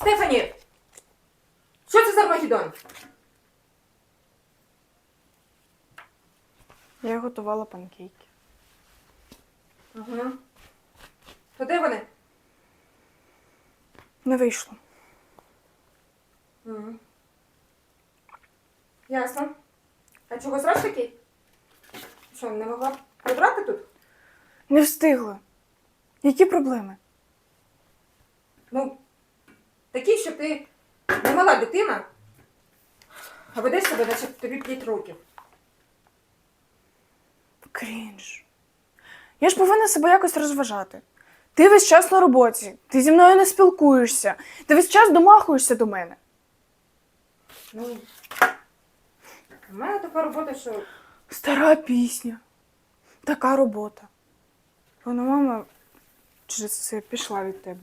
Стефані! Що це за Армагеддон? Я готувала панкейки. Ага. То де вони? Не вийшло. Мгм. Ясно. А чого зраз такий? Що, не могла прибрати тут? Не встигла. Які проблеми? Ну, такі, що ти не мала дитина, а ведеш себе, наче тобі 5 років. Крінж. Я ж повинна себе якось розважати. Ти весь час на роботі, ти зі мною не спілкуєшся, ти весь час домахуєшся до мене. Ну, у мене така робота, що Стара пісня. Така робота. Вона мама через це пішла від тебе.